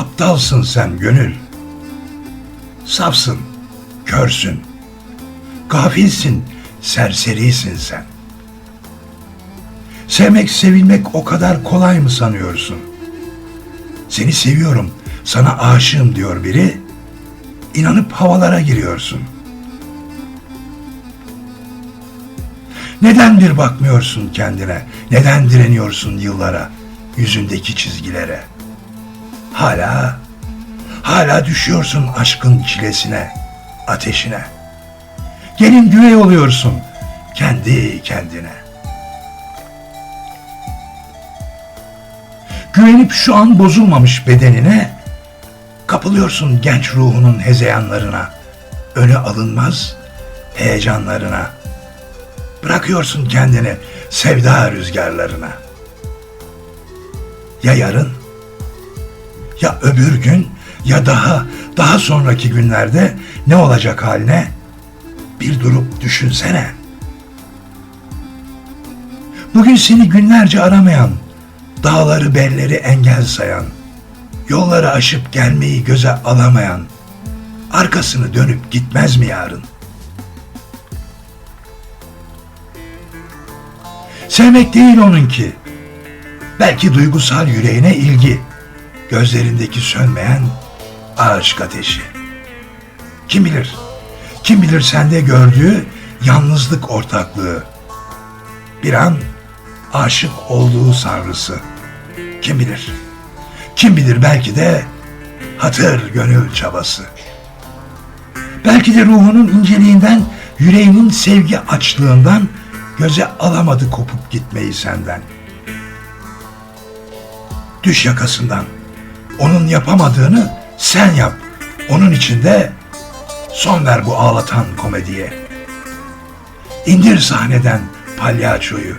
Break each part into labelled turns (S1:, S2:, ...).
S1: Aptalsın sen gönül. Safsın, körsün. Gafilsin, serserisin sen. Sevmek, sevilmek o kadar kolay mı sanıyorsun? Seni seviyorum, sana aşığım diyor biri. İnanıp havalara giriyorsun. Neden bir bakmıyorsun kendine? Neden direniyorsun yıllara, yüzündeki çizgilere? Hala, hala düşüyorsun aşkın çilesine, ateşine. Gelin güvey oluyorsun kendi kendine. Güvenip şu an bozulmamış bedenine, kapılıyorsun genç ruhunun hezeyanlarına, öne alınmaz heyecanlarına. Bırakıyorsun kendini sevda rüzgarlarına. Ya yarın, ya öbür gün, ya daha, daha sonraki günlerde ne olacak haline? Bir durup düşünsene. Bugün seni günlerce aramayan, dağları belleri engel sayan, yolları aşıp gelmeyi göze alamayan, arkasını dönüp gitmez mi yarın? Sevmek değil onunki. Belki duygusal yüreğine ilgi, gözlerindeki sönmeyen aşk ateşi. Kim bilir, kim bilir sende gördüğü yalnızlık ortaklığı. Bir an aşık olduğu sanrısı. Kim bilir, kim bilir belki de hatır gönül çabası. Belki de ruhunun inceliğinden, yüreğinin sevgi açlığından göze alamadı kopup gitmeyi senden. Düş yakasından. Onun yapamadığını sen yap. Onun içinde son ver bu ağlatan komediye. İndir sahneden palyaçoyu.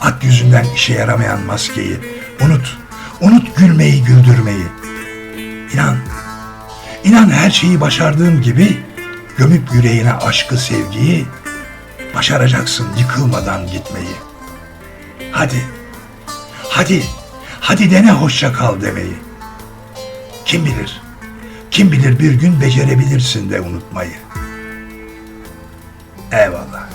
S1: At yüzünden işe yaramayan maskeyi. Unut, unut gülmeyi güldürmeyi. İnan, inan her şeyi başardığım gibi gömüp yüreğine aşkı sevgiyi başaracaksın yıkılmadan gitmeyi. Hadi, hadi, hadi dene hoşça kal demeyi. Kim bilir, kim bilir bir gün becerebilirsin de unutmayı. Eyvallah.